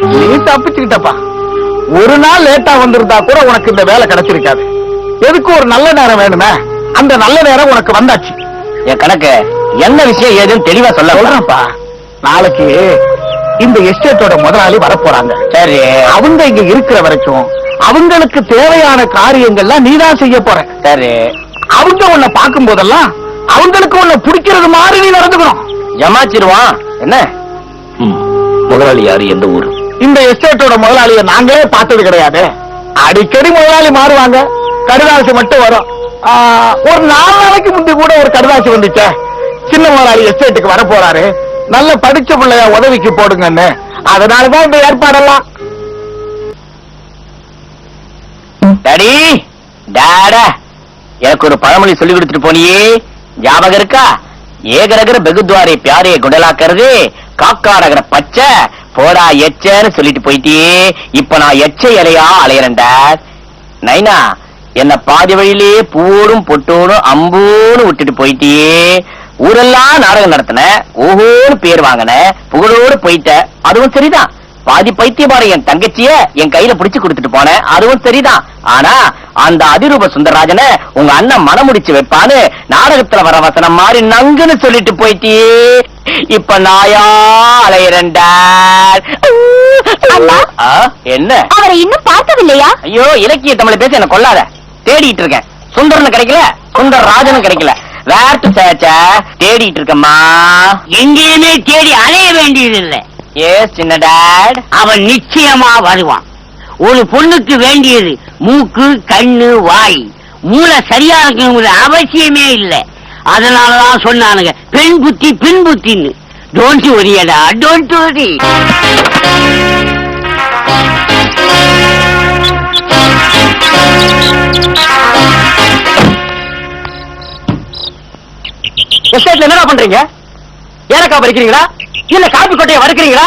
நீ தப்பிச்சுக்கிட்டப்பா. ஒரு நாள் லேட்டா வந்திருந்தா கூட உனக்கு இந்த வேலை கிடைச்சிருக்காது. எதுக்கு ஒரு நல்ல நேரம் வேணுமே? அந்த நல்ல நேரம் உனக்கு வந்தாச்சு. என் கணக்கு என்ன விஷயம் ஏதுன்னு தெளிவா சொல்ல சொல்றேன்ப்பா. நாளைக்கு இந்த எஸ்டேட்டோட முதலாளி வரப்போறாங்க. சரி. அவங்க இங்க இருக்கிற வரைக்கும் அவங்களுக்கு தேவையான காரியங்கள்லாம் நீதான் செய்ய போற. சரி. அவங்க உன்னை பார்க்கும் போதெல்லாம் அவங்களுக்கு உன்னை பிடிக்கிறது மாதிரி நீ நடந்துக்கணும். ஜமாச்சிருவான் என்ன? முதலாளி யாரு எந்த ஊரு? இந்த எஸ்டேட்டோட முதலாளிய நாங்களே பார்த்தது கிடையாது. அடிக்கடி முதலாளி மாறுவாங்க. கடுதாசி மட்டும் வரும். ஒரு நாலு நாளைக்கு முந்தி கூட ஒரு கடுதாசி வந்துச்சே. சின்ன முதலாளி எஸ்டேட்டுக்கு வர போறாரு. நல்ல படிச்ச பிள்ளைய உதவிக்கு போடுங்கன்னு. அதனாலதான் இந்த ஏற்பாடெல்லாம். டடி டாடா எனக்கு ஒரு பழமொழி சொல்லி கொடுத்துட்டு போனியே. ஞாபகம் இருக்கா? ஏகரகர பெகுத்வாரி பியாரே குடலாக்கிறது காக்காடகர பச்சை போடா எச்சன்னு சொல்லிட்டு போயிட்டே இப்ப நான் எச்ச இலையா அலையறேன்டா. நைனா என்ன பாதி வழியிலே பூடும் பொட்டோடும் அம்பூன்னு விட்டுட்டு போயிட்டே. ஊரெல்லாம் நாடகம் நடத்தின ஓஹோன்னு பேர் வாங்கின புகழோடு போயிட்ட. அதுவும் சரிதான். பாதி பைத்தியமான என் தங்கச்சிய என் கையில பிடிச்சு கொடுத்துட்டு போனேன் அதுவும் சரிதான். ஆனா அந்த அதிரூப சுந்தரராஜனை உங்க அண்ணன் மனமுடிச்சு வைப்பான்னு நாடகத்துல வர வசனம் மாதிரி நங்குன்னு சொல்லிட்டு போயிட்டே. இப்ப நாயா அலையறண்டா அண்ணா. என்ன? அவரை இன்னும் பார்க்கவில்லையா? ஐயோ இலக்கிய தமிழை பேச என்ன கொல்லாத. தேடிட்டு இருக்கேன். சுந்தரன் கிடைக்கல சுந்தர் ராஜனும் கிடைக்கல. வேர்த்து சேச்ச தேடிட்டு இருக்கம்மா எங்கேயுமே தேடி அலைய வேண்டியதில்லை. ஏஸ் சின்ன டாட் அவன் நிச்சயமா வருவான். ஒரு பொண்ணுக்கு வேண்டியது மூக்கு கண்ணு வாய். மூளை சரியா இருக்கணுங்கிற அவசியமே இல்லை. அதனாலதான் சொன்னானுங்க பெண் புத்தி பின் புத்தின்னு. டோன்ட் ஒரியடா டோன்ட் ஒரி எஸ்டேட்ல என்னடா பண்றீங்க? ஏலக்காய் பறிக்கிறீங்களா? இல்ல காபி கொட்டையை வறுக்கிறீங்களா?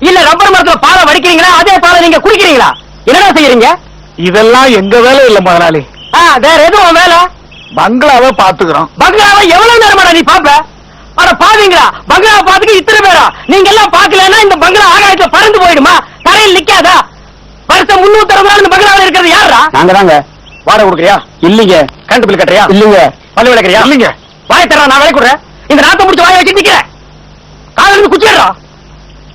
இல்ல ரப்பர் மரத்துல பாலை வடிக்கிறீங்களா? அதே பாலை நீங்க குடிக்கிறீங்களா? என்னடா செய்யறீங்க? இதெல்லாம் எங்க வேலை இல்ல முதலாளி ஆ, வேற எதுவும் வேலை? பங்களாவை பாத்துக்கிறோம் பங்களாவை எவ்வளவு நேரமாடா நீ பாப்ப அட பாவீங்களா? பங்களாவை பாத்துக்கு இத்தனை பேரா? நீங்க எல்லாம் பாக்கலன்னா இந்த பங்களா ஆகாயத்துல பறந்து போயிடுமா? தரையில் நிக்காதா? வருஷம் முன்னூத்தி அறுபது நாள் இந்த பங்களாவில் இருக்கிறது யாரா நாங்க தாங்க. வாடகை கொடுக்குறியா? இல்லீங்க. கரண்ட் பில் கட்டுறியா? இல்லீங்க. பல்லு விளக்குறியா? இல்லீங்க. வாய் தரா நான் விலை கொடுறேன் இந்த நாட்டை முடிச்சு வாய வச்சு நிக்கிறேன். காலையில இருந்து குச்சிடுறா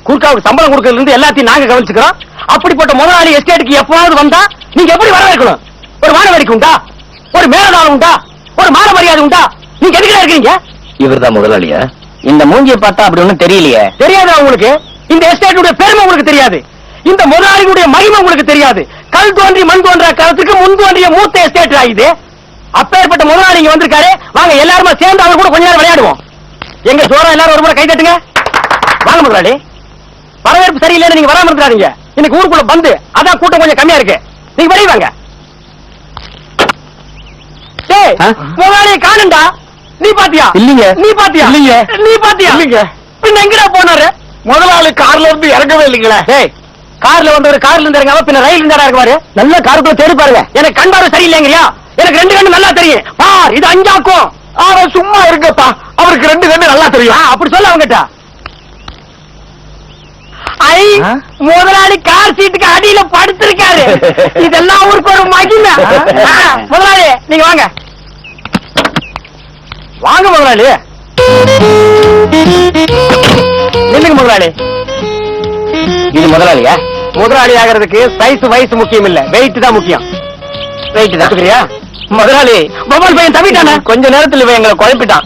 கூர்க்காவுக்கு சம்பளம் கொடுக்கறதுல இருந்து எல்லாத்தையும் நாங்க கவனிச்சுக்கிறோம். அப்படிப்பட்ட முதலாளி எஸ்டேட்டுக்கு எப்பவாவது வந்தா நீங்க எப்படி வரவேற்கணும்? ஒரு வானவேடிக்கை உண்டா? ஒரு மேலதாளம் உண்டா? ஒரு மான மரியாதை உண்டா? நீங்க எதுக்குல இருக்கீங்க இவர்தான் முதலாளியா? இந்த மூஞ்சியை பார்த்தா அப்படி ஒண்ணும் தெரியலையே. தெரியாதா உங்களுக்கு? இந்த எஸ்டேட்டுடைய பெருமை உங்களுக்கு தெரியாது. இந்த முதலாளிகளுடைய மகிமை உங்களுக்கு தெரியாது. கல் தோன்றி மண் தோன்ற காலத்துக்கு முன் தோன்றிய மூத்த எஸ்டேட் ஆகுது அப்பேற்பட்ட முதலாளி இங்க வந்திருக்காரு. வாங்க எல்லாருமே சேர்ந்து அவர் கூட கொஞ்ச நேரம் விளையாடுவோம். எங்க ஜோரா எல்லாரும் ஒரு முறை கை தட்டுங்க. வாங்க முதலாளி. வரவேற்பு சரியில்லைன்னு நீங்க வராம இருக்கிறாங்க இன்னைக்கு ஊருக்குள்ள பந்து அதான் கூட்டம் கொஞ்சம் கம்மியா இருக்கு. நீங்க வெளிய வாங்க. டேய்? முதலாளியை காணுண்டா நீ பாத்தியா? இல்லீங்க. நீ பாத்தியா? இல்லீங்க. நீ பாத்தியா? இல்லீங்க. பின்ன எங்கடா போனாரு? முதலாளி கார்ல இருந்து இறங்கவே இல்லைங்களே. டேய் கார்ல வந்தவர் கார்ல இருந்து இறங்காம பின்ன ரயில் இருந்தாரா இருக்குவாரு நல்ல காருக்குள்ள தேடி பாருங்க. எனக்கு கண் பார்வை சரியில்லைங்கறியா? எனக்கு ரெண்டு கண்ணு நல்லா தெரியும். பார் இது அஞ்சாக்கும். அவன் சும்மா இருங்கப்பா. அவருக்கு ரெண்டு கண்ணு நல்லா தெரியும். அப்படி சொல்ல அவங்கிட்ட. ஐ? முதலாளி கார் சீட்டுக்கு அடியில படுத்திருக்காரு. இதெல்லாம் அவருக்கு ஒரு மகிமை. முதலாளி நீங்க வாங்க. வாங்க முதலாளி. நில்லுங்க முதலாளி. இது முதலாளியா? முதலாளி ஆகிறதுக்கு சைஸ் வயசு முக்கியம் இல்ல. வெயிட் தான் முக்கியம். வெயிட் தான் முதலாளி பபல் பையன் தவிட்டானே கொஞ்ச நேரத்துல இவன் எங்களை குழப்பிட்டான்.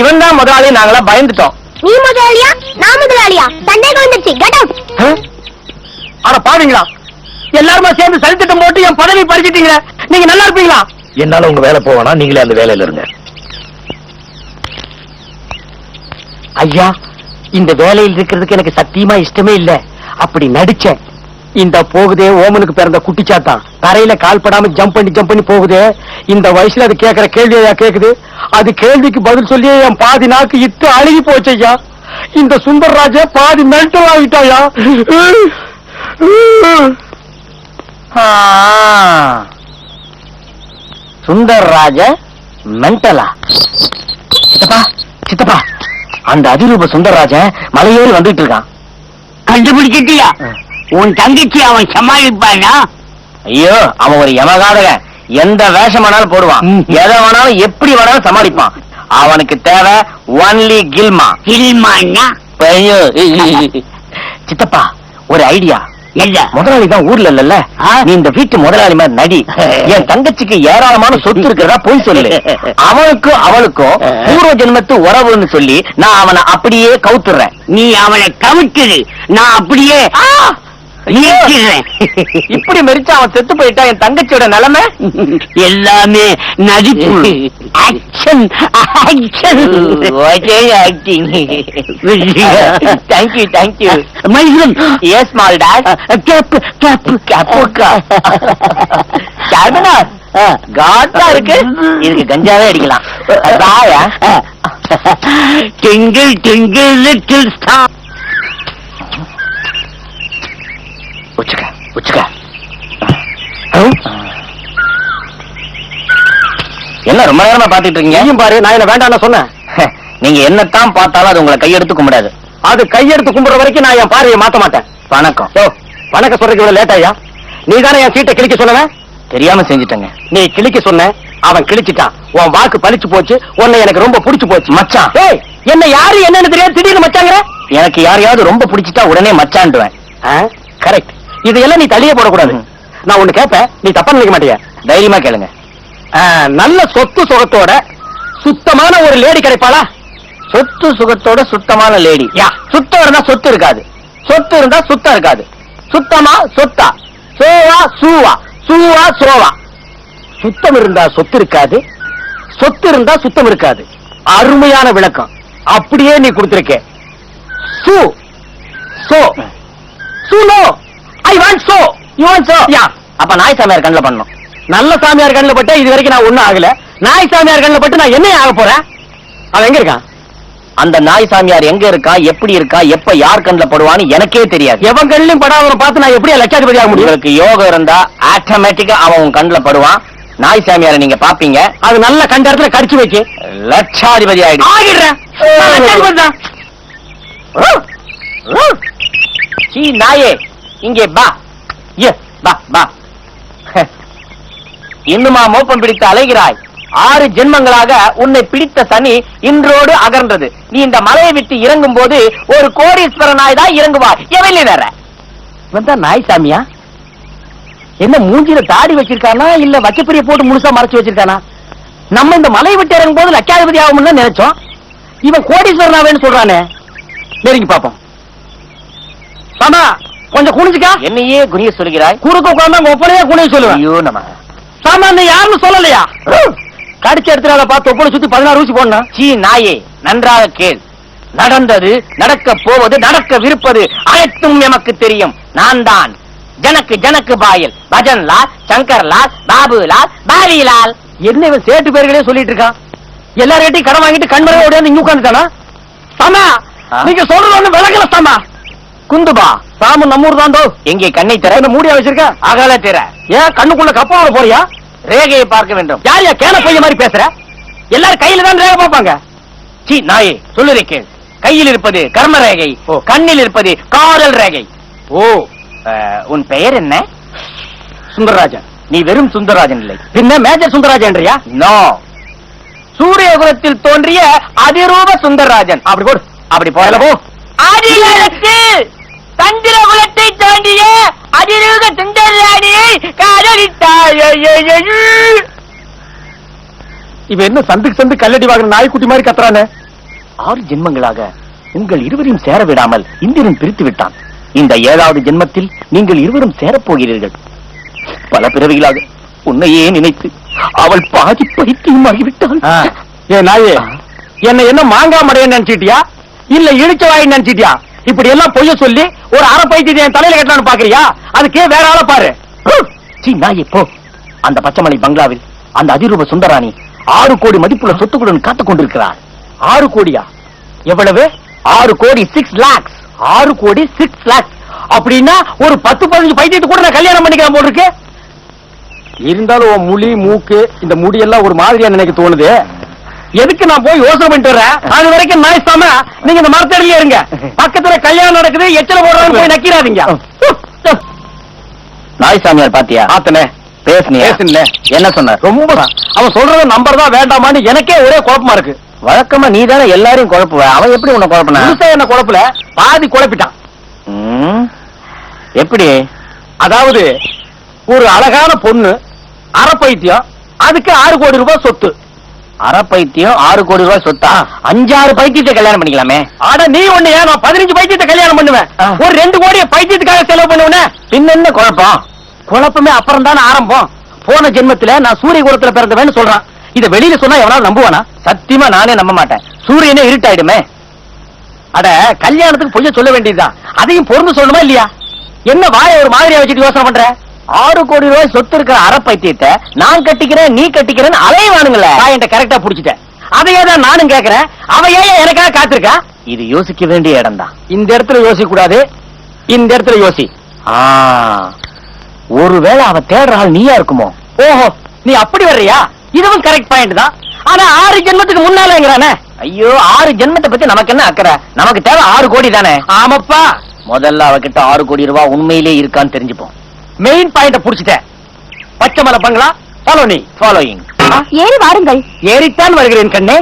இவன் தான் முதலாளி நாங்களா பயந்துட்டோம். நீ முதலாளியா? நான் முதலாளியா? சந்தேகம் வந்துருச்சு கெட் அவுட் ஆ? அட பாவீங்களா? எல்லாருமே சேர்ந்து சலித்திட்டம் போட்டு என் பதவி பறிச்சிட்டீங்க நீங்க நல்லா இருப்பீங்களா? என்னால உங்க வேலை போவேனா நீங்களே அந்த வேலையில இருங்க. ஐயா இந்த வேலையில் இருக்கிறதுக்கு எனக்கு சத்தியமா இஷ்டமே இல்ல. அப்படி நடிச்சேன். இந்த போகுதே ஓமனுக்கு பிறந்த குட்டிச்சாத்தான். தரையில கால் படாம ஜம்ப் பண்ணி ஜம்ப் பண்ணி போகுதே. இந்த வயசுல அது கேக்குற கேள்வியா கேக்குது. அது கேள்விக்கு பதில் சொல்லி என் பாதி நாக்கு இத்து அழுகி போச்சு ஐயா. இந்த சுந்தர்ராஜ பாதி மென்டல் ஆகிட்டாயா? சுந்தர்ராஜ மென்டலா சித்தப்பா சித்தப்பா. அந்த அதிரூப சுந்தரராஜன் மலையேறி வந்துட்டு இருக்கான். கண்டுபிடிச்சிட்டியா? உன் தங்கச்சி அவன் சமாளிப்பானா? ஐயோ அவன் ஒரு யமகாதகன். எந்த வேஷம் வேணாலும் போடுவான். எதை வேணாலும் எப்படி வேணாலும் சமாளிப்பான். அவனுக்கு தேவை ஒன்லி கில்மா. கில்மான்னா சித்தப்பா ஒரு ஐடியா. என்ன முதலாளி தான் ஊர்ல இல்லல்ல? நீ இந்த வீட்டு முதலாளி மாதிரி நடி. என் தங்கச்சிக்கு ஏராளமான சொத்து இருக்கிறதா போய் சொல்லு. அவனுக்கும் அவளுக்கும் பூர்வ ஜென்மத்து உறவுன்னு சொல்லி நான் அவனை அப்படியே கவுத்துறேன். நீ அவனை கவிட்டுடு நான் அப்படியே இப்படி மெரிச்சு அவன் செத்து போயிட்டா என் தங்கச்சியோட நிலைமை? எல்லாமே நடிப்பு action action acting thank you thank you மைசூரம் எஸ் மால் டாட் கேப்பு கேப்பு கப்புக்கா சார்பனார் காட்டா இருக்கு. இதுக்கு கஞ்சாவே அடிக்கலாம். டிங்கிள் டிங்கிள் லிட்டில் ஸ்டார் உச்சுக்க உச்சுக்க. என்ன ரொம்ப நேரமா பாத்துட்டு இருக்கீங்க? பாரு நான் என்ன வேண்டாம் சொன்னேன். நீங்க என்னத்தான் பார்த்தாலும் அது உங்களை கையெடுத்து கும்பிடாது அது கையெடுத்து கும்பிடுற வரைக்கும் நான் என் பார்வையை மாத்த மாட்டேன். வணக்கம். ஓ வணக்கம் சொல்றதுக்கு இவ்வளவு லேட் ஆயா? நீ தானே என் சீட்டை கிழிக்க சொன்னவன் தெரியாம செஞ்சுட்டேங்க. நீ கிழிக்க சொன்ன அவன் கிழிச்சிட்டான். உன் வாக்கு பழிச்சு போச்சு உன்னை எனக்கு ரொம்ப பிடிச்சு போச்சு. மச்சான். ஏய் என்ன யாரு என்னன்னு தெரியாது திடீர்னு மச்சாங்கிற எனக்கு யாரையாவது ரொம்ப பிடிச்சிட்டா உடனே மச்சான்டுவேன். கரெக்ட் இதையெல்லாம் நீ தள்ளியே போடக்கூடாது. நான் ஒண்ணு கேட்பேன் நீ தப்பா நினைக்க மாட்டியா. தைரியமா கேளுங்க. நல்ல சொத்து சுகத்தோட சுத்தமான ஒரு லேடி கிடைப்பாளா? சொத்து சுகத்தோட சுத்தமான லேடி. யா சுத்தம் இருந்தா சொத்து இருக்காது. சொத்து இருந்தா சுத்தம் இருக்காது. சுத்தமா சொத்தா? சோவா சூவா? சூவா சோவா? சுத்தம் இருந்தா சொத்து இருக்காது. சொத்து இருந்தா சுத்தம் இருக்காது. அருமையான விளக்கம். அப்படியே நீ கொடுத்திருக்க. சூ. சோ. சூனோ I want so you want so யா அப்ப நாய் சாமியார் கண்ணில் பண்ணணும். நல்ல சாமியார் கண்ணில் பட்டு இது வரைக்கும் நான் ஒண்ணும் ஆகல. நாய் சாமியார் கண்ணில் பட்டு நான் என்ன ஆக போறேன்? அவன் எங்க இருக்கான்? அந்த நாய் சாமியார் எங்க இருக்கா? எப்படி இருக்கா? எப்ப யார் கண்ணுல படுவான்னு எனக்கே தெரியாது. எவன் கண்ணிலும் படாதவனை பார்த்து நான் எப்படி லட்சாதிபதி ஆக முடியும்? உங்களுக்கு யோகம் இருந்தா ஆட்டோமேட்டிக்கா அவன் உன் கண்ணுல படுவான். நாய் சாமியாரை நீங்க பாப்பீங்க. அது நல்ல கண்ட இடத்துல கடிச்சு வச்சு லட்சாதிபதி ஆயிடும் ஆகிடுறேன். நாயே. இங்கே பா ஏ பா பா இன்னுமா மோப்பம் பிடித்து அலைகிறாய்? ஆறு ஜென்மங்களாக உன்னை பிடித்த சனி இன்றோடு அகர்ந்தது நீ இந்த மலையை விட்டு இறங்கும் போது ஒரு கோடீஸ்வரனாய் தான் இறங்குவாய். எவன் வேற வந்தா நாய் சாமியா? என்ன மூஞ்சில தாடி வச்சிருக்கானா? இல்ல வச்சப்பெரிய போட்டு முழுசா மறைச்சு வச்சிருக்கானா? நம்ம இந்த மலையை விட்டு இறங்கும் போது லட்சாதிபதி ஆகும்னு நினைச்சோம். இவன் கோடீஸ்வரனாவேன்னு சொல்றானே. நெருங்கி பாப்போம் சாமா கொஞ்சம் குனிஞ்சுக்கா? என்னையே குனிய சொல்கிறாய் குறுக்க உட்கார்ந்தா ஒப்பனையே குனிய சொல்லுவேன். ஐயோ நம்ம. சாமா அந்த யாருன்னு சொல்லலையா? கடிச்சு எடுத்துறாத பார்த்து ஒப்பனை சுத்தி பதினாறு ஊசி போடணும். சீ நாயே நன்றாக கேள். நடந்தது நடக்க போவது நடக்கவிருப்பது அனைத்தும் எமக்கு தெரியும். நான் தான். ஜனக்கு ஜனக்கு பாயல். பஜன் லால் சங்கர் லால் பாபு லால் பாவி லால் என்ன இவன் சேட்டு பேர்களே சொல்லிட்டு இருக்கான்? எல்லார்கிட்டையும் கடன் வாங்கிட்டு கண்மறை ஓடியாந்து இங்க உட்காந்துட்டானா சமா நீங்க சொல்றது ஒண்ணு விளக்கல சமா. குந்துபா சாமு நம்மூர் தாண்டோ எங்கே கண்ணை திற? மூடியா வச்சிருக்க? அகல திற. ஏன் கண்ணுக்குள்ள கப்பாவோட போறியா? ரேகையை பார்க்க வேண்டும். யார் யா கேன பைய மாதிரி பேசுற? எல்லாரும் கையில தான் ரேகை பார்ப்பாங்க. சீ நாயே சொல்லுறே கேள். கையில் இருப்பது கர்ம ரேகை கண்ணில் இருப்பது காதல் ரேகை. ஓ. உன் பெயர் என்ன? சுந்தரராஜன். நீ வெறும் சுந்தரராஜன் இல்லை. பின்ன மேஜர் சுந்தரராஜன்றியா? நோ. சூரியகுலத்தில் தோன்றிய அதிரூப சுந்தரராஜன். அப்படி போடு. அப்படி போயல போ அதிகாலத்தில் சந்திர குலத்தை தோன்றிய அதிரூப சுந்தரராணியை காதலித்தாய் இவ என்ன சந்துக்கு சந்து கல்லடி வாங்குற நாய்க்குட்டி மாதிரி கத்துறானே? ஆறு ஜென்மங்களாக உங்கள் இருவரையும் சேர விடாமல் இந்திரன் பிரித்து விட்டான். இந்த ஏழாவது ஜென்மத்தில் நீங்கள் இருவரும் சேரப் போகிறீர்கள் பல பிறவிகளாக உன்னையே நினைத்து அவள் பாதி பைத்தியமாகிவிட்டாள் ஏ நாயே என்ன என்ன மாங்காய் மடையன்னு நினைச்சிட்டியா? இல்ல இழிச்ச வாய் நினைச்சிட்டியா? இப்படி எல்லாம் பொய்ய சொல்லி ஒரு அரை பைத்தியத்தை என் தலையில கட்டலாம்னு பாக்குறியா? அதுக்கே வேற ஆள பாரு. சீ நாயே அந்த பச்சைமலை பங்களாவில் அந்த அதிரூப சுந்தராணி ஆறு கோடி மதிப்புள்ள சொத்துக்களுடன் காத்து கொண்டிருக்கிறார். ஆறு கோடியா? எவ்வளவு? ஆறு கோடி சிக்ஸ் லேக்ஸ் ஆறு கோடி சிக்ஸ் லேக்ஸ் அப்படின்னா ஒரு பத்து பதினஞ்சு பைத்தியத்தை கூட நான் கல்யாணம் பண்ணிக்கலாம் போல் இருக்கு. இருந்தாலும் உன் மூக்கு இந்த முடியெல்லாம் ஒரு மாதிரியா நினைக்க தோணுது. எதுக்கு நான் போய் யோசனை பண்ணிட்டு வரேன் அது வரைக்கும் நாய்ஸ்தாம நீங்க இந்த மரத்தடியில இருங்க. பக்கத்துல கல்யாணம் நடக்குது எச்சல போடுறான்னு போய் நக்கிறாதீங்க நாய் சாமியார் பாத்தியா? ஆத்தனே. பேசுனியா? பேசுனே. என்ன சொன்னார் ரொம்ப. அவன் சொல்றத நம்பர் தான் வேண்டாமான்னு எனக்கே ஒரே குழப்பமா இருக்கு. வழக்கமா நீ தானே எல்லாரையும் குழப்புவ? அவன் எப்படி உன்னை குழப்பினா? என்ன குழப்பல. பாதி குழப்பிட்டான். எப்படி? அதாவது ஒரு அழகான பொண்ணு அரை பைத்தியம் அதுக்கு ஆறு கோடி ரூபாய் சொத்து. அரை பைத்தியம் ஆறு கோடி ரூபாய் சொத்தா? அஞ்சாறு பைத்தியத்தை கல்யாணம் பண்ணிக்கலாமே. ஆட நீ ஒண்ணு ஏன் நான் பதினஞ்சு பைத்தியத்தை கல்யாணம் பண்ணுவேன். ஒரு ரெண்டு கோடிய பைத்தியத்துக்காக செலவு பண்ணுவேனே. பின்ன என்ன குழப்பம்? குழப்பமே அப்புறம் தானே ஆரம்பம். போன ஜென்மத்துல நான் சூரிய குலத்துல பிறந்தவன்னு சொல்றான். இத வெளியில சொன்னா எவனாவது நம்புவானா? சத்தியமா நானே நம்ப மாட்டேன். சூரியனே இருட்டாயிடுமே. அட கல்யாணத்துக்கு பொய்ய சொல்ல வேண்டியதுதான். அதையும் பொருந்து சொல்லணுமா இல்லையா? என்ன வாய ஒரு மாதிரியா வச்சுட்டு யோசனை பண்ற? ஆறு கோடி ரூபாய் சொத்து இருக்கிற அரை பைத்தியத்தை நான் கட்டிக்கிறேன் நீ கட்டிக்கிறேன்னு அலைவானுங்களே நான் என்கிட்ட கரெக்டா புடிச்சிட்டேன். அதையே தான் நானும் கேட்கிறேன். அவ ஏன் எனக்காக காத்திருக்கா? இது யோசிக்க வேண்டிய இடம்தான். இந்த இடத்துல யோசிக்க கூடாது இந்த இடத்துல யோசி. ஒருவேளை அவ தேடுற ஆள் நீயா இருக்குமோ? ஓஹோ நீ அப்படி வர்றியா? இதுவும் கரெக்ட் பாயிண்ட் தான். ஆனா ஆறு ஜென்மத்துக்கு முன்னாலங்கிறானே. ஐயோ ஆறு ஜென்மத்தை பத்தி நமக்கு என்ன அக்கறை? நமக்கு தேவை ஆறு கோடி தானே? ஆமாப்பா. முதல்ல அவகிட்ட ஆறு கோடி ரூபாய் உண்மையிலே இருக்கான்னு தெரிஞ்சுப்போம். மெயின் பாயிண்ட புடிச்சிட்டேன். பச்சை மலை பங்களா ஃபாலோ நீ ஃபாலோயிங் ஏறி வாருங்கள். ஏறித்தான் வருகிறேன் கண்ணே.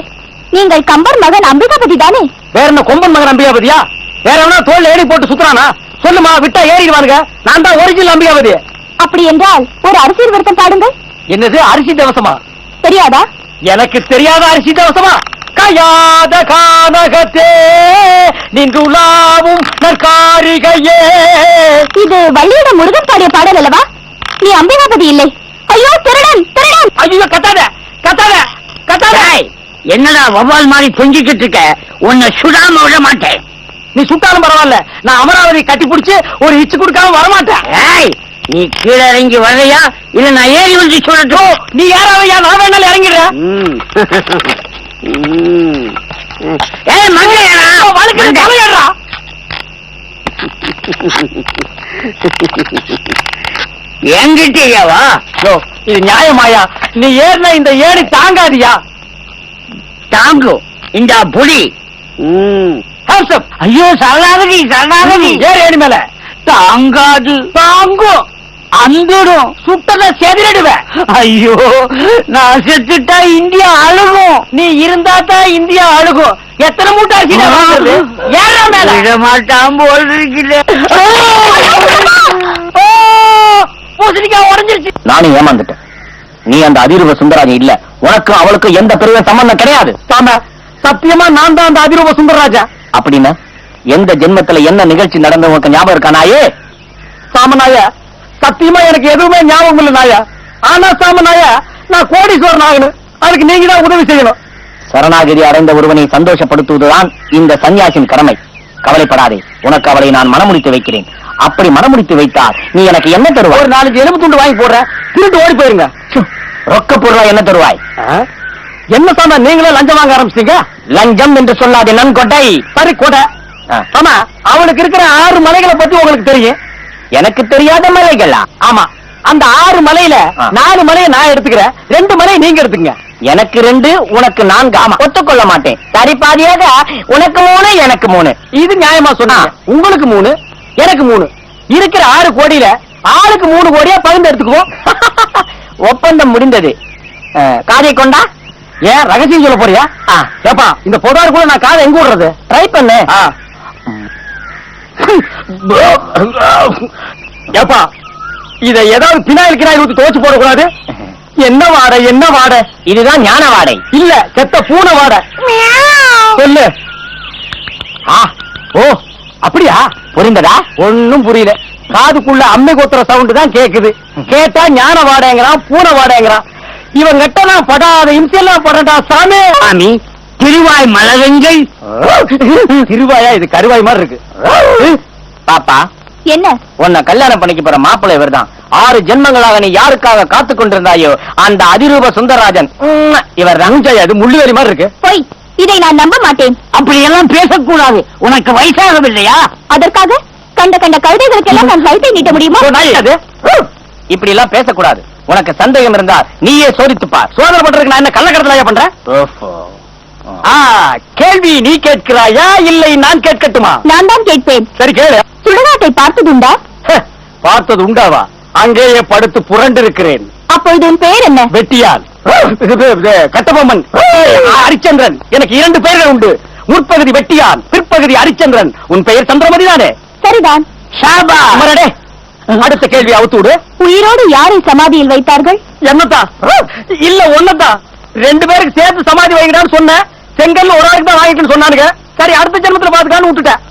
நீங்கள் கம்பர் மகன் அம்பிகாபதி தானே? வேற என்ன கொம்பன் மகன் அம்பிகாபதியா? வேற எவனா தோல்ல ஏறி போட்டு சுத்துறானா? சொல்லுமா விட்டா ஏறிடுவானுங்க. நான் தான் ஒரிஜினல் அம்பிகாபதி. அப்படி என்றால் ஒரு அரசியல் விருத்தம் பாடுங்கள். என்னது அரிசி தவசமா? தெரியாதா? எனக்கு தெரியாத அரிசி தவசமா? கயாத கானகத்தே நின்றுலாவும் நற்காரிகையே. இது வள்ளியிடம் முருகன் பாடிய பாடல் அல்லவா? நீ அம்பிகாபதி இல்லை. ஐயோ திருடன் திருடன்! ஐயோ கத்தாத கத்தாத கத்தாத! என்னடா வவ்வால் மாதிரி தொங்கிக்கிட்டு இருக்க? உன்னை சுடாம விட மாட்டேன். நீ சுட்டாலும் பரவாயில்ல. நான் அமராவதி கட்டி பிடிச்சு ஒரு இச்சு கொடுக்காம வரமாட்டேன். ஏய் நீ கீழே இறங்கி வர்றியா? இல்ல நான் ஏறி வந்து சொல்லட்டும் நீ யாராவையா நான் வேணாலும் இறங்கிடுறேன். என்கிட்டயாவா இது நியாயமாயா? நீ ஏறின இந்த ஏணி தாங்காதியா? தாங்கு. இந்த புலி. ஐயோ சரணாகதி சரணாகதி. ஏறு ஏணி மேல. தாங்காது. தாங்கும். அந்துடும் சுட்டத செதிரிடுவேன். ஐயோ நான் செத்துட்டா இந்தியா அழுகும். நீ இருந்தா தான் இந்தியா அழுகும். எத்தனை மூட்டை அரிசி வாங்குறது? ஏறுடா மேல. விட மாட்டான் போல் இருக்குல்ல ஓ, பூசணிக்காய் உடைஞ்சிருச்சு நானும் ஏமாந்துட்டேன். நீ அந்த அதிரூப சுந்தராஜன் இல்ல. உனக்கும் அவளுக்கும் எந்த பெரிய சம்பந்தம் கிடையாது. சாம சத்தியமா நான் தான் அந்த அதிரூப சுந்தரராஜா? அப்படின்னா எந்த ஜென்மத்துல என்ன நிகழ்ச்சி நடந்து உனக்கு ஞாபகம் இருக்கா நாயே? சாமநாயா சத்தியமா எனக்கு எதுவுமே ஞாபகம் இல்ல நாயா? ஆனா சாமநாயா நான் கோடீஸ்வரன் ஆகணும். அதுக்கு நீங்க தான் உதவி செய்யணும். சரணாகிரி அடைந்த ஒருவனை சந்தோஷப்படுத்துவதுதான் இந்த சன்னியாசின் கடமை. கவலைப்படாதே உனக்கு அவளை நான் மனமுடித்து வைக்கிறேன். அப்படி மனமுடித்து வைத்தால் நீ எனக்கு என்ன ஒரு தருவாய் நாலஞ்சு எலும்பு துண்டு வாங்கி போடுறேன் திருட்டு ஓடி போயிருங்க. ரொக்க பொருளா என்ன தருவாய்? என்ன சாம நீங்களே லஞ்சம் வாங்க ஆரம்பிச்சிட்டீங்க? லஞ்சம் என்று சொல்லாதே நன்கொட்டை சரி கொடை ஆ. ஆமா அவனுக்கு இருக்கிற ஆறு மலைகளை பத்தி உங்களுக்கு தெரியும். எனக்கு தெரியாத மலைகளா ஆமா. அந்த ஆறு மலையில. நாலு மலையை நான் எடுத்துக்கிறேன். ரெண்டு மலையை நீங்க எடுத்துங்க எனக்கு ரெண்டு உனக்கு நான்கு. ஆமா. ஒத்துக்கொள்ள மாட்டேன். சரி பாதியாக உனக்கு மூணு எனக்கு மூணு. இது நியாயமா சொன்னாங்க உங்களுக்கு மூணு எனக்கு மூணு. இருக்கிற ஆறு கோடியில ஆளுக்கு மூணு கோடியா பகிர்ந்து எடுத்துக்குவோம் ஒப்பந்தம் முடிந்தது. காதை கொண்டா? ஏன் ரகசியம் சொல்ல போறியா. ஏப்பா இந்த புதாருக்குள்ள நான் காதை எங்க விடுறது? ட்ரை பண்ணு. ஏப்பா இத ஏதாவது பினாயில் கிராயில் ஊத்தி துவச்சு போடக்கூடாது? என்ன வாடை என்ன வாடை? இதுதான் ஞான வாடை. இல்ல செத்த பூனை வாடை. சொல்லு. ஆ ஓ அப்படியா? புரிந்ததா? ஒண்ணும் புரியல. காதுக்குள்ள அம்மை கொத்துற சவுண்ட் தான் கேக்குது. கேட்டா ஞான வாடகைங்கிறான் பூனை வாடகைங்கிறான் இவன் கிட்ட நான் படாத இம்சையெல்லாம் படட்டா சாமி. சாமி. திருவாய் மலருங்கள் திருவாயா இது கருவாய் மாதிரி இருக்கு. பாப்பா என்ன? உன்னை கல்யாணம் பண்ணிக்க போற மாப்பிள்ளை இவர்தான். ஆறு ஜென்மங்களாக நீ யாருக்காக காத்து கொண்டிருந்தாயோ அந்த அதிரூப சுந்தரராஜன். இவர் ரஞ்சய் அது முள்ளுவேலி மாதிரி இருக்கு. பொய். இதை நான் நம்ப மாட்டேன். அப்படி எல்லாம் பேசக்கூடாது. உனக்கு வயசாகவில்லையா? அதற்காக கண்ட கண்ட கழுதைகளுக்கெல்லாம் நான் லைட்டை நீட்ட முடியுமா? இப்படி எல்லாம் பேசக்கூடாது. உனக்கு சந்தேகம் இருந்தால் நீயே சோதித்து பார் சோதனை பண்றதுக்கு நான் என்ன கள்ளக்கடத்தலையா பண்றேன்? கேள்வி நீ கேட்கிறாயா இல்லை நான் கேட்கட்டுமா? நான் தான் கேட்பேன். சரி கேளு. சுடுகாட்டை பார்த்ததுண்டா? ஹே, பார்த்தது உண்டாவா? அங்கேயே படுத்து புரண்டு இருக்கிறேன் அப்பொழுது உன் பெயர் என்ன? வெட்டியான் கட்டபொம்மன். ஹரிச்சந்திரன் எனக்கு இரண்டு பெயர்கள் உண்டு. முற்பகுதி வெட்டியான் பிற்பகுதி ஹரிச்சந்திரன் உன் பெயர் சந்திரமதி தானே? சரிதான். ஷாபா! அமரடே அடுத்த கேள்வி அவுத்து விடு. உயிரோடு யாரை சமாதியில் வைத்தார்கள்? என்னத்தா? இல்ல ஒன்னதான் ரெண்டு பேருக்கு சேர்த்து சமாதி வைங்கடான்னு சொன்னேன். செங்கல்ல ஒரு ஆளுக்கு தான் வாங்கிக்கணும்னு சொன்னானுங்க. சரி அடுத்த ஜென்மத்துல பாத்துக்கான்னு விட்டுட்டேன்.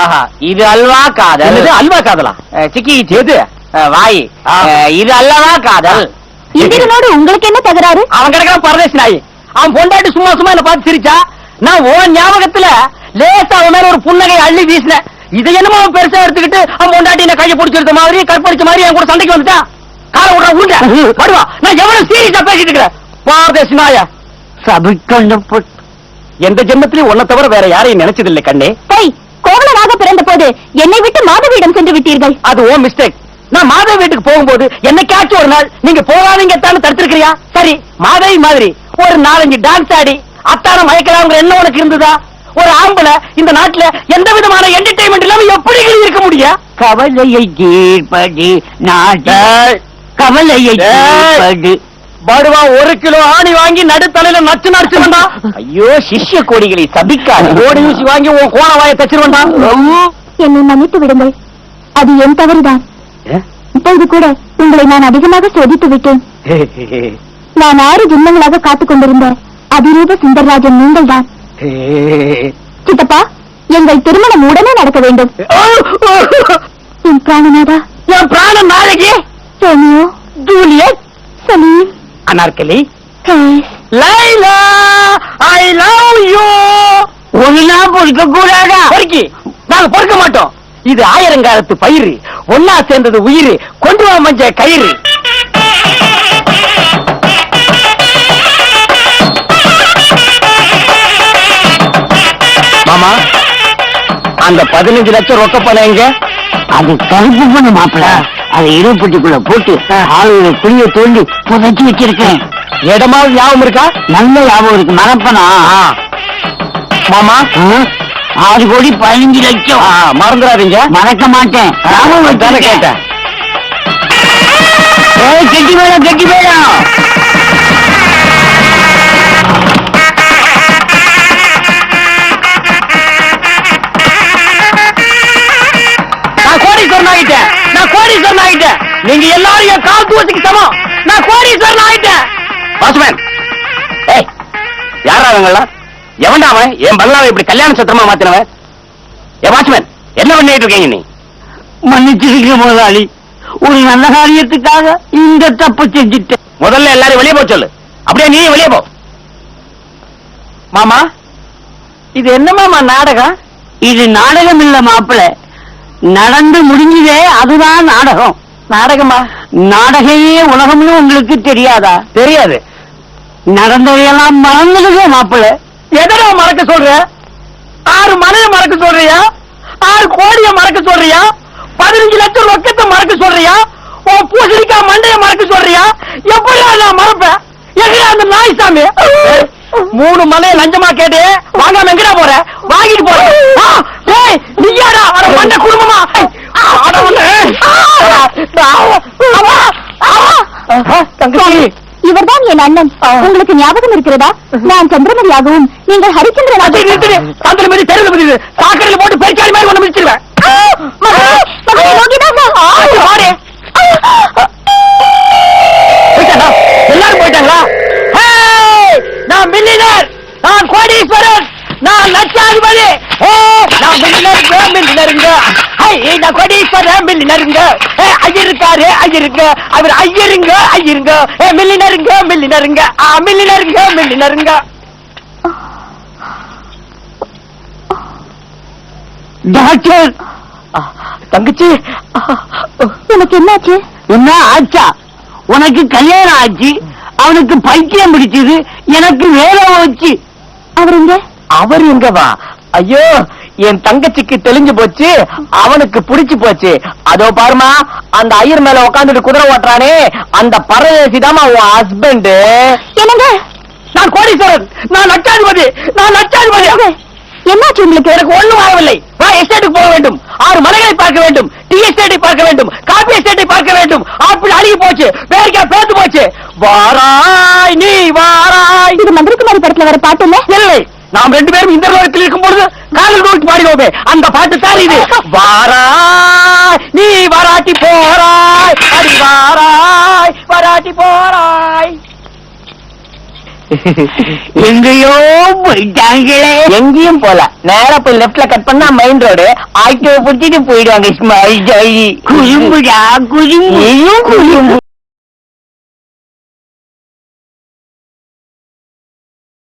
ஆஹா இது அல்வா காதல். என்னது, அல்வா காதலா? சிக்கி எது வாய். இது அல்லவா காதல்? இந்திரனோடு உங்களுக்கு என்ன தகராறு? அவன் கிடக்கான் பரதேசி நாய். அவன் பொண்டாட்டி சும்மா சும்மா என்ன பார்த்து சிரிச்சா. நான் ஓ ஞாபகத்துல லேசா அவன் மேல ஒரு புன்னகை அள்ளி வீசினேன். இதை என்னமோ அவன் பெருசா எடுத்துக்கிட்டு அவன் பொண்டாட்டி என்ன கையை பிடிச்சி எடுத்த மாதிரி கற்பழிச்ச மாதிரி என் கூட சண்டைக்கு வந்துட்டான் கால விடுற உருங்க வருவா நான் எவ்வளவு சீரியஸா பேசிட்டு இருக்கிறேன்? எந்த ஜென்மத்திலயும் உன்னை தவிர வேற யாரையும் நினைச்சதில்லை கண்ணே. சரி கோவலனாக பிறந்த போது என்னை விட்டு மாதவியிடம் சென்று விட்டீர்கள். அது ஓ மிஸ்டேக் நான் மாதவி வீட்டுக்கு போகும்போது என்னைக்காச்சும் ஒரு நாள் நீங்க போகாதீங்க தானே தடுத்திருக்கிறியா? சரி மாதவி மாதிரி ஒரு நாலஞ்சு டான்ஸ் ஆடி அத்தான மயக்கலாங்கிற என்ன உனக்கு இருந்ததா? ஒரு ஆம்பளை இந்த நாட்டுல எந்த விதமான என்டர்டைன்மெண்ட் இல்லாம எப்படி இருக்க முடியும்? கவலையை தீர்ப்பது நாடு. டேய், கவலையை. தீர்ப்பது படுவா ஒரு கிலோ ஆணி வாங்கி நடுத்தலையில நச்சு நடிச்சு வந்தா ஐயோ சிஷ்ய கோடிகளை சபிக்காது. ஓடி ஊசி வாங்கி உன் கோண வாயை தச்சிருவா என்னை மன்னித்து விடுங்கள். அது என் தவறுதான். இப்பொழுது கூட உங்களை நான் அதிகமாக சோதித்து விட்டேன். நான் ஆறு ஜென்மங்களாக காத்துக் கொண்டிருந்த அதிரூப சுந்தரராஜன் நீங்கள்தான். சித்தப்பா எங்கள் திருமணம் உடனே நடக்க வேண்டும். கேஸ் லைலா ஐ லவ் யூ ஒன்னா பொறுக்க கூடாதா? பொறுக்கி. நாங்க பொறுக்க மாட்டோம். இது ஆயிரங்காலத்து பயிர் ஒன்னா சேர்ந்தது உயிர். கொண்டு வா மஞ்ச கயிறு. மாமா அந்த பதினஞ்சு லட்சம் ரொக்க பணம் எங்க? அது கருப்பு பண்ண மாப்பிள அதை இருப்பட்டிக்குள்ள போட்டு ஆளுகளை குழிய தோண்டி புதைச்சு வச்சிருக்கேன். இடமாவது ஞாபகம் இருக்கா? நல்ல லாபம் இருக்கு மறப்பனா? மாமா? ஆறு கோடி பதினஞ்சு லட்சம். மறந்துடாதீங்க. மறக்க மாட்டேன். வச்சிருக்கேன். கேட்டேன். ஏய், கெட்டி வேணும் கெட்டி வேணும் கோடீஸ்வரன் ஆகிட்டேன் நீங்க எல்லாரும் என் கால் தூரத்துக்கு சமம். நான் கோடீஸ்வரன் ஆகிட்டேன் வாசுமேன். ஏய் யாரா அவங்கெல்லாம் எவன்டா அவன்? என் பங்களாவை இப்படி கல்யாண சத்திரமா மாத்தினவன்? ஏ வாட்ச்மேன் என்ன பண்ணிட்டு இருக்கீங்க நீ? மன்னிச்சிருக்க முதலாளி. ஒரு நல்ல காரியத்துக்காக இந்த தப்பு செஞ்சுட்டேன். முதல்ல எல்லாரும் வெளியே போக சொல்லு. அப்படியே நீ வெளியே போ. மாமா இது என்ன மாமா நாடகம்? இது நாடகம் இல்ல மாப்பிள நடந்து முடிஞ்சதே அதுதான் நாடகம். நாடகமா? நாடகையே உலகம்னு உங்களுக்கு தெரியாதா? தெரியாது. நடந்ததையெல்லாம் மறந்துடுங்க மாப்பிள எதனா மறக்க சொல்ற? ஆறு மலையை மறக்க சொல்றியா? ஆறு கோடிய மறக்க சொல்றியா? பதினஞ்சு லட்சம் ரொக்கத்தை மறக்க சொல்றியா? உன் பூசணிக்காய் மண்டைய மறக்க சொல்றியா? எப்படி நான் மறப்பேன் எங்கடா அந்த நாய் சாமி? மூணு மலையை லஞ்சமா கேட்டு வாங்காம எங்கடா போற? வாங்கிட்டு போற ஆ, டேய், நீயாடா அட மண்ட குடும்பமா அட ஒண்ணு. அம்மா, அம்மா. தங்கச்சி இவர்தான் என் அண்ணன். உங்களுக்கு ஞாபகம் இருக்கிறதா? நான் சந்திரமதியாகவும் நீங்கள் அது ஹரிச்சந்திரனாகவும் நிறுத்துடு. சாந்திர மாதிரி தெருவில் பதிவு சாக்கடையில் போட்டு பெருச்சாடி மாதிரி ஒண்ணு. போயிட்டாங்களா? எல்லாரும் போயிட்டாங்களா! நான் மில்லினர். நான் கோடீஸ்வரன். நான் லட்சாதிபதி. நான் மில்லினருங்க மில்லினருங்க நான் கோடீஸ்வரன் மில்லினருங்க ஐயருக்காரு ஐயருங்க. அவர் ஐயருங்க ஐயருங்க. மில்லினருங்க மில்லினருங்க மில்லினருங்க மில்லினருங்க டாக்டர்! தங்கச்சி! எனக்கு என்னாச்சு? என்ன ஆச்சா? உனக்கு கல்யாணம் ஆச்சு. அவனுக்கு பைத்தியம் பிடிச்சது. எனக்கு வேலை வச்சு. அவர் எங்க? அவர் எங்கவா? ஐயோ என் தங்கச்சிக்கு தெளிஞ்சு போச்சு அவனுக்கு புடிச்சு போச்சு. அதோ பாருமா அந்த ஐயர் மேல உட்காந்துட்டு குதிரை ஓட்டுறானே அந்த பரதேசி தாமா உன் ஹஸ்பண்ட் என்னங்க? நான் கோடீஸ்வரன் நான் லட்சாதிபதி நான் லட்சாதிபதி. என்னாச்சு உங்களுக்கு? எனக்கு ஒண்ணும் ஆகவில்லை. வா எஸ்டேட்டுக்கு போக வேண்டும். ஆறு மலைகளை பார்க்க வேண்டும். டீ எஸ்டேட்டை பார்க்க வேண்டும். காபி எஸ்டேட்டை பார்க்க வேண்டும். ஆப்பிள் அழுகி போச்சு. பேரிக்காய் பேத்து போச்சு. வாராய் நீ வாராய். இது மந்திரகுமாரி படத்துல வர பாட்டு இல்ல? இல்லை. நாம் ரெண்டு பேரும் இந்த லோகத்தில் இருக்கும் பொழுது காலில் நோக்கி பாடினோமே அந்த பாட்டு தான் இது. வாராய் நீ வராட்டி போறாய் அடி வாராய் வராட்டி போறாய் எங்கேயோ போயிட்டாங்களே. எங்கேயும் போல. நேரா போய் லெப்ட்ல கட் பண்ணா மைண்ட் ரோடு ஆட்டோ பிடிச்சிட்டு போயிடுவாங்க இஸ்மாயில் ஜாயி குறும்புடா குறும்பு. குறும்பு.